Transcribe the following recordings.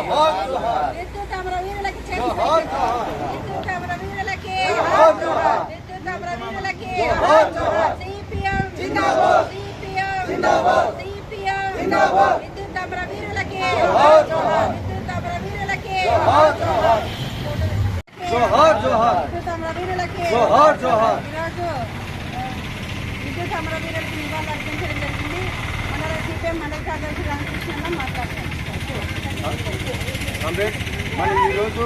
విద్యుత్ అమరవీరులకి చేతి విద్యుత్ అమరవీరులకి విద్యుత్ అమరవీరులకి సిపిఎం సిపిఎం సిపిఎం విద్యుత్ అమరవీరులకి విద్యుత్ అమరవీరులకి జోహార్ జోహార్ విద్యుత్ అమరవీరులకి జోహార్ జోహార్ ఈరోజు ఆ, విద్యుత్ అమరవీరులకు నివాళులు అర్పించడం జరిగింది అంబేద్ మనం ఈరోజు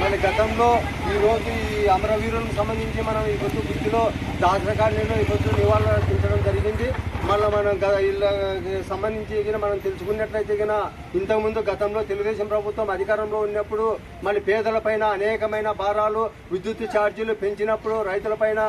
మన గతంలో ఈరోజు ఈ అమరవీరులకు సంబంధించి మనం ఈ పొద్దు బుద్ధిలో దాసరకాండలో ఈ పొద్దు నివాళులు అర్పించడం జరిగింది. మళ్ళీ మనం గ- వీళ్ళకి సంబంధించి మనం తెలుసుకున్నట్లయితే గిన ఇంతకుముందు గతంలో తెలుగుదేశం ప్రభుత్వం అధికారంలో ఉన్నప్పుడు మళ్ళీ పేదలపైన అనేకమైన భారాలు విద్యుత్ ఛార్జీలు పెంచినప్పుడు రైతులపైన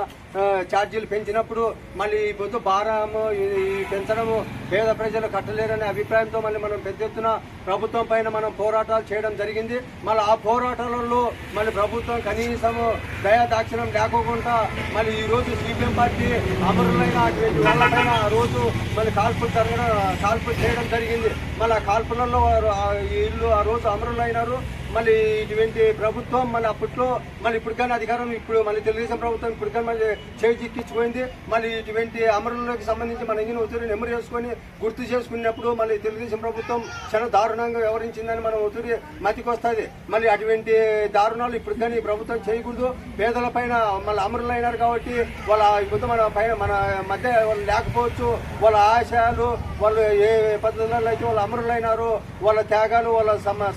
ఛార్జీలు పెంచినప్పుడు మళ్ళీ ఈ పొద్దు భారము ఈ- పెంచడము పేద ప్రజలు కట్టలేరనే అభిప్రాయంతో మళ్ళీ మనం పెద్ద ఎత్తున ప్రభుత్వం పైన మనం పోరాటాలు చేయడం జరిగింది. మళ్ళీ ఆ పోరాటాలలో మళ్ళీ ప్రభుత్వం కనీసము దయా దాక్షిణం లేకోకుండా మళ్ళీ ఈ రోజు సిపిఎం పార్టీ అమరులైన అటువంటి వాళ్ళపైన ఆ రోజు మళ్ళీ కాల్పులు జరగడం కాల్పులు చేయడం జరిగింది. మళ్ళీ ఆ కాల్పులలో వారు ఆ ఇల్లు ఆ రోజు అమరులైనారు. మళ్ళీ ఇటువంటి ప్రభుత్వం మళ్ళీ అప్పట్లో మళ్ళీ ఇప్పటికైనా అధికారం ఇప్పుడు మళ్ళీ తెలుగుదేశం ప్రభుత్వం ఇప్పటికైనా మళ్ళీ చేయి చిక్కించిపోయింది మళ్ళీ ఇటువంటి అమరులకు సంబంధించి మన ఇంజిన్ ఒత్తిడి నెమరు చేసుకొని గుర్తు చేసుకున్నప్పుడు మళ్ళీ తెలుగుదేశం ప్రభుత్వం చాలా దారుణంగా వ్యవహరించిందని మనం ఒత్తిడి మతికొస్తుంది. మళ్ళీ అటువంటి దారుణాలు ఇప్పటికైనా ఈ ప్రభుత్వం చేయకూడదు. పేదల పైన మళ్ళీ అమరులైనారు కాబట్టి వాళ్ళ ఇప్పుడు మన పైన మన మధ్య వాళ్ళు లేకపోవచ్చు. వాళ్ళ ఆశయాలు వాళ్ళు ఏ పద్ధతులలో అయితే వాళ్ళు అమరులైనారో వాళ్ళ త్యాగాలు వాళ్ళ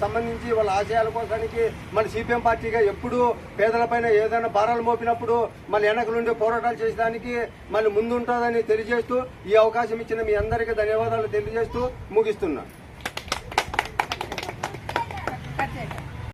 సంబంధించి వాళ్ళ ఆశయాలు కోసానికి మన సిపిఎం పార్టీగా ఎప్పుడు పేదలపైన ఏదైనా భారాలు మోపినప్పుడు మళ్ళీ వెనక నుండి పోరాటాలు చేసేదానికి మళ్ళీ ముందుంటుందని తెలియజేస్తూ ఈ అవకాశం ఇచ్చిన మీ అందరికీ ధన్యవాదాలు తెలియజేస్తూ ముగిస్తున్నా.